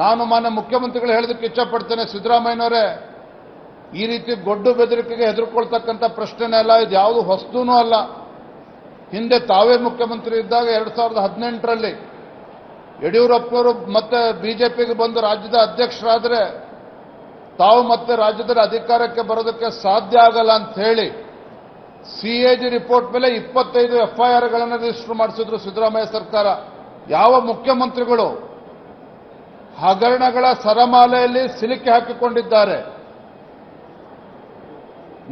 ನಾನು ಮಾನ್ಯ ಮುಖ್ಯಮಂತ್ರಿಗಳು ಹೇಳೋದಕ್ಕೆ ಇಚ್ಛಪಡ್ತೇನೆ ಸಿದ್ದರಾಮಯ್ಯನವರೇ, ಈ ರೀತಿ ಗೊಡ್ಡು ಬೆದರಿಕೆಗೆ ಹೆದರ್ಕೊಳ್ತಕ್ಕಂಥ ಪ್ರಶ್ನೆನೇ ಅಲ್ಲ, ಇದು ಯಾವುದು ಹೊಸ್ತೂನೂ ಅಲ್ಲ. ಹಿಂದೆ ತಾವೇ ಮುಖ್ಯಮಂತ್ರಿ ಇದ್ದಾಗ ಎರಡು ಸಾವಿರದ ಹದಿನೆಂಟರಲ್ಲಿ ಯಡಿಯೂರಪ್ಪನವರು ಮತ್ತೆ ಬಿಜೆಪಿಗೆ ಬಂದು ರಾಜ್ಯದ ಅಧ್ಯಕ್ಷರಾದರೆ ತಾವು ಮತ್ತೆ ರಾಜ್ಯದಲ್ಲಿ ಅಧಿಕಾರಕ್ಕೆ ಬರೋದಕ್ಕೆ ಸಾಧ್ಯ ಆಗಲ್ಲ ಅಂತ ಹೇಳಿ ಸಿಎಜಿ ರಿಪೋರ್ಟ್ ಮೇಲೆ ಇಪ್ಪತ್ತೈದು ಎಫ್ಐಆರ್ಗಳನ್ನು ರಿಜಿಸ್ಟರ್ ಮಾಡಿಸಿದ್ರು ಸಿದ್ದರಾಮಯ್ಯ ಸರ್ಕಾರ. ಯಾವ ಮುಖ್ಯಮಂತ್ರಿಗಳು ಹಗರಣಗಳ ಸರಮಾಲೆಯಲ್ಲಿ ಸಿಲುಕಿ ಹಾಕಿಕೊಂಡಿದ್ದಾರೆ.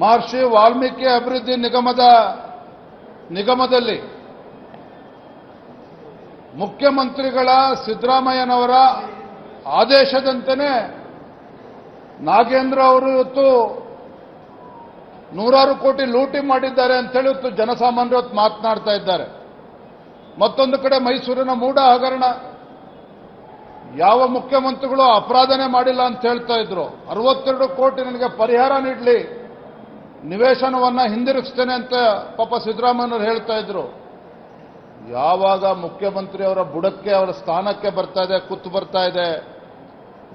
ಮಹರ್ಷಿ ವಾಲ್ಮೀಕಿ ಅಭಿವೃದ್ಧಿ ನಿಗಮದ, ನಿಗಮದಲ್ಲಿ ಮುಖ್ಯಮಂತ್ರಿಗಳ ಸಿದ್ದರಾಮಯ್ಯನವರ ಆದೇಶದಂತೆಯೇ ನಾಗೇಂದ್ರ ಅವರು ಇವತ್ತು ನೂರಾರು ಕೋಟಿ ಲೂಟಿ ಮಾಡಿದ್ದಾರೆ ಅಂತೇಳಿ ಇವತ್ತು ಜನಸಾಮಾನ್ಯರು ಮಾತನಾಡ್ತಾ ಇದ್ದಾರೆ. ಮತ್ತೊಂದು ಕಡೆ ಮೈಸೂರಿನ ಮೂಡ ಹಗರಣ ಯಾವ ಮುಖ್ಯಮಂತ್ರಿಗಳು ಅಪರಾಧನೆ ಮಾಡಿಲ್ಲ ಅಂತ ಹೇಳ್ತಾ ಇದ್ರು. ಅರವತ್ತೆರಡು ಕೋಟಿ ನನಗೆ ಪರಿಹಾರ ನೀಡಲಿ. ನಿವೇಶನವನ್ನ ಹಿಂದಿರುಗಿಸ್ತೇನೆ ಅಂತ ಪಾಪ ಸಿದ್ದರಾಮಯ್ಯನವರು ಹೇಳ್ತಾ ಇದ್ರು. ಯಾವಾಗ ಮುಖ್ಯಮಂತ್ರಿ ಅವರ ಬುಡಕ್ಕೆ, ಅವರ ಸ್ಥಾನಕ್ಕೆ ಬರ್ತಾ ಇದೆ ಕುತ್ತು ಬರ್ತಾ ಇದೆ,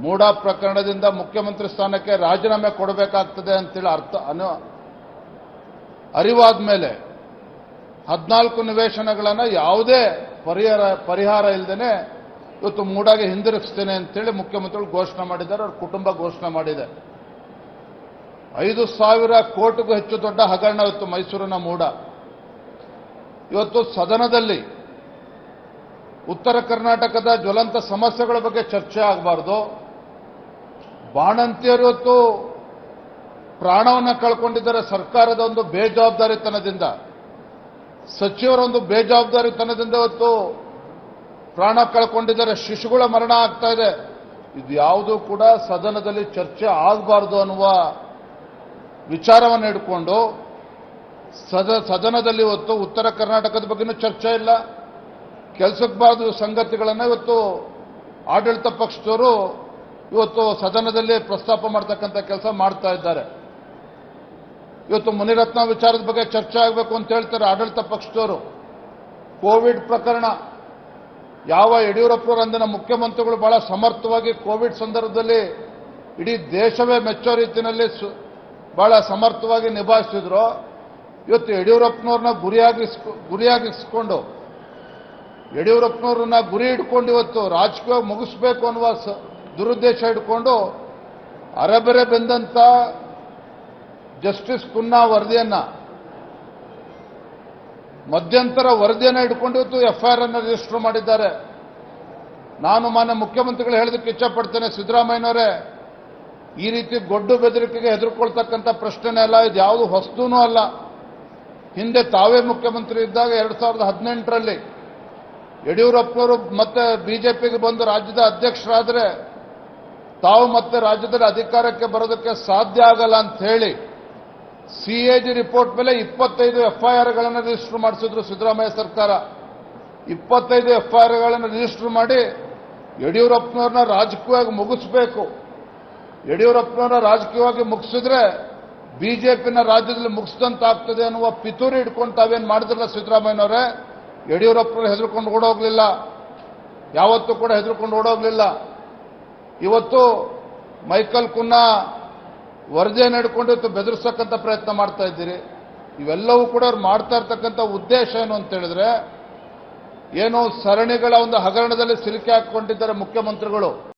ಮೂಡ ಪ್ರಕರಣದಿಂದ ಮುಖ್ಯಮಂತ್ರಿ ಸ್ಥಾನಕ್ಕೆ ರಾಜೀನಾಮೆ ಕೊಡಬೇಕಾಗ್ತದೆ ಅಂತೇಳಿ ಅರ್ಥ, ಅನು, ಅರಿವಾದ ಮೇಲೆ ಹದಿನಾಲ್ಕು ನಿವೇಶನಗಳನ್ನು ಯಾವುದೇ ಪರಿಹಾರ ಪರಿಹಾರ ಇಲ್ಲದೇನೆ ಇವತ್ತು ಮೂಡಾಗೆ ಹಿಂದಿರುಗಿಸ್ತೇನೆ ಅಂತೇಳಿ ಮುಖ್ಯಮಂತ್ರಿಗಳು ಘೋಷಣೆ ಮಾಡಿದ್ದಾರೆ, ಅವ್ರ ಕುಟುಂಬ ಘೋಷಣೆ ಮಾಡಿದೆ. ಐದು ಸಾವಿರ ಕೋಟಿಗೂ ಹೆಚ್ಚು ದೊಡ್ಡ ಹಗರಣ ಇವತ್ತು ಮೈಸೂರಿನ ಮೂಡ. ಇವತ್ತು ಸದನದಲ್ಲಿ ಉತ್ತರ ಕರ್ನಾಟಕದ ಜ್ವಲಂತ ಸಮಸ್ಯೆಗಳ ಬಗ್ಗೆ ಚರ್ಚೆ ಆಗಬಾರ್ದು. ಬಾಣಂತಿಯರು ಇವತ್ತು ಪ್ರಾಣವನ್ನು ಕಳ್ಕೊಂಡಿದ್ದಾರೆ ಸರ್ಕಾರದ ಒಂದು ಬೇಜವಾಬ್ದಾರಿತನದಿಂದ. ಸಚಿವರ ಒಂದು ಬೇಜವಾಬ್ದಾರಿತನದಿಂದ ಇವತ್ತು ಪ್ರಾಣ ಕಳ್ಕೊಂಡಿದ್ದಾರೆ, ಶಿಶುಗಳ ಮರಣ ಆಗ್ತಾ ಇದೆ. ಇದು ಯಾವುದೂ ಕೂಡ ಸದನದಲ್ಲಿ ಚರ್ಚೆ ಆಗಬಾರ್ದು ಅನ್ನುವ ವಿಚಾರವನ್ನು ಇಟ್ಕೊಂಡು ಸದ, ಸದನದಲ್ಲಿ ಇವತ್ತು ಉತ್ತರ ಕರ್ನಾಟಕದ ಬಗ್ಗೆನೂ ಚರ್ಚೆ ಇಲ್ಲ. ಕೆಲಸಕ್ಕೆ ಬಾರದು ಸಂಗತಿಗಳನ್ನು ಇವತ್ತು ಆಡಳಿತ ಪಕ್ಷದವರು ಇವತ್ತು ಸದನದಲ್ಲಿ ಪ್ರಸ್ತಾಪ ಮಾಡ್ತಕ್ಕಂಥ ಕೆಲಸ ಮಾಡ್ತಾ ಇದ್ದಾರೆ. ಇವತ್ತು ಮುನಿರತ್ನ ವಿಚಾರದ ಬಗ್ಗೆ ಚರ್ಚೆ ಆಗಬೇಕು ಅಂತ ಹೇಳ್ತಾರೆ ಆಡಳಿತ ಪಕ್ಷದವರು. ಕೋವಿಡ್ ಪ್ರಕರಣ ಯಾವ ಯಡಿಯೂರಪ್ಪರಂದಿನ ಮುಖ್ಯಮಂತ್ರಿಗಳು ಬಹಳ ಸಮರ್ಥವಾಗಿ ಕೋವಿಡ್ ಸಂದರ್ಭದಲ್ಲಿ ಇಡೀ ದೇಶವೇ ಮೆಚ್ಚೋ ರೀತಿಯಲ್ಲಿ ಬಹಳ ಸಮರ್ಥವಾಗಿ ನಿಭಾಯಿಸಿದ್ರು. ಇವತ್ತು ಯಡಿಯೂರಪ್ಪನವ್ರನ್ನ ಗುರಿಯಾಗಿಸ್ಕೊ, ಗುರಿಯಾಗಿಸ್ಕೊಂಡು, ಯಡಿಯೂರಪ್ಪನವ್ರನ್ನ ಗುರಿ ಇಟ್ಕೊಂಡು ಇವತ್ತು ರಾಜಕೀಯ ಮುಗಿಸ್ಬೇಕು ಅನ್ನುವ ದುರುದ್ದೇಶ ಇಟ್ಕೊಂಡು ಅರೆಬರೆ ಬೆಂದಂತ ಜಸ್ಟಿಸ್ ಕುನ್ನಾ ವರದಿಯನ್ನ ಮಧ್ಯಂತರ ವರದಿಯನ್ನು ಇಟ್ಕೊಂಡು ಇವತ್ತು ಎಫ್ಐಆರ್ ಅನ್ನು ರಿಜಿಸ್ಟರ್ ಮಾಡಿದ್ದಾರೆ. ನಾನು ಮಾನ್ಯ ಮುಖ್ಯಮಂತ್ರಿಗಳು ಹೇಳೋದಕ್ಕೆ ಇಚ್ಛಪಡ್ತೇನೆ, ಸಿದ್ದರಾಮಯ್ಯನವರೇ, ಈ ರೀತಿ ಗೊಡ್ಡು ಬೆದರಿಕೆಗೆ ಹೆದರ್ಕೊಳ್ತಕ್ಕಂಥ ಪ್ರಶ್ನೆನೇ ಅಲ್ಲ, ಇದು ಯಾವುದು ಹೊಸದೂ ಅಲ್ಲ. ಹಿಂದೆ ತಾವೇ ಮುಖ್ಯಮಂತ್ರಿ ಇದ್ದಾಗ ಎರಡು ಸಾವಿರದ ಹದಿನೆಂಟರಲ್ಲಿ ಯಡಿಯೂರಪ್ಪನವರು ಮತ್ತೆ ಬಿಜೆಪಿಗೆ ಬಂದು ರಾಜ್ಯದ ಅಧ್ಯಕ್ಷರಾದರೆ ತಾವು ಮತ್ತೆ ರಾಜ್ಯದಲ್ಲಿ ಅಧಿಕಾರಕ್ಕೆ ಬರೋದಕ್ಕೆ ಸಾಧ್ಯ ಆಗಲ್ಲ ಅಂತ ಹೇಳಿ ಸಿಎಜಿ ರಿಪೋರ್ಟ್ ಮೇಲೆ ಇಪ್ಪತ್ತೈದು ಎಫ್ಐಆರ್ಗಳನ್ನು ರಿಜಿಸ್ಟರ್ ಮಾಡಿಸಿದ್ರು ಸಿದ್ದರಾಮಯ್ಯ ಸರ್ಕಾರ. ಇಪ್ಪತ್ತೈದು ಎಫ್ಐಆರ್ಗಳನ್ನು ರಿಜಿಸ್ಟರ್ ಮಾಡಿ ಯಡಿಯೂರಪ್ಪನವ್ರನ್ನ ರಾಜಕೀಯವಾಗಿ ಮುಗಿಸ್ಬೇಕು. ಯಡಿಯೂರಪ್ಪನವರ ರಾಜಕೀಯವಾಗಿ ಮುಗಿಸಿದ್ರೆ ಬಿಜೆಪಿನ ರಾಜ್ಯದಲ್ಲಿ ಮುಗಿಸಿದಂತಾಗ್ತದೆ ಅನ್ನುವ ಪಿತೂರಿ ಇಟ್ಕೊಂಡು ತಾವೇನು ಮಾಡಿದ್ರಲ್ಲ ಸಿದ್ದರಾಮಯ್ಯನವರೇ? ಯಡಿಯೂರಪ್ಪನವ್ರು ಹೆದರ್ಕೊಂಡು ಓಡೋಗ್ಲಿಲ್ಲ. ಯಾವತ್ತೂ ಕೂಡ ಹೆದರ್ಕೊಂಡು ಓಡೋಗ್ಲಿಲ್ಲ. ಇವತ್ತು ಮೈಕಲ್ ಕುನ್ನ ವರದಿಯನ್ನು ನಡ್ಕೊಂಡು ಇವತ್ತು ಬೆದರಿಸತಕ್ಕಂಥ ಪ್ರಯತ್ನ ಮಾಡ್ತಾ ಇದ್ದೀರಿ. ಇವೆಲ್ಲವೂ ಕೂಡ ಅವ್ರು ಮಾಡ್ತಾ ಇರ್ತಕ್ಕಂಥ ಉದ್ದೇಶ ಏನು ಅಂತ ಹೇಳಿದ್ರೆ, ಏನು ಸರಣಿಗಳ ಒಂದು ಹಗರಣದಲ್ಲಿ ಸಿಲುಕಿ ಹಾಕ್ಕೊಂಡಿದ್ದಾರೆ ಮುಖ್ಯಮಂತ್ರಿಗಳು.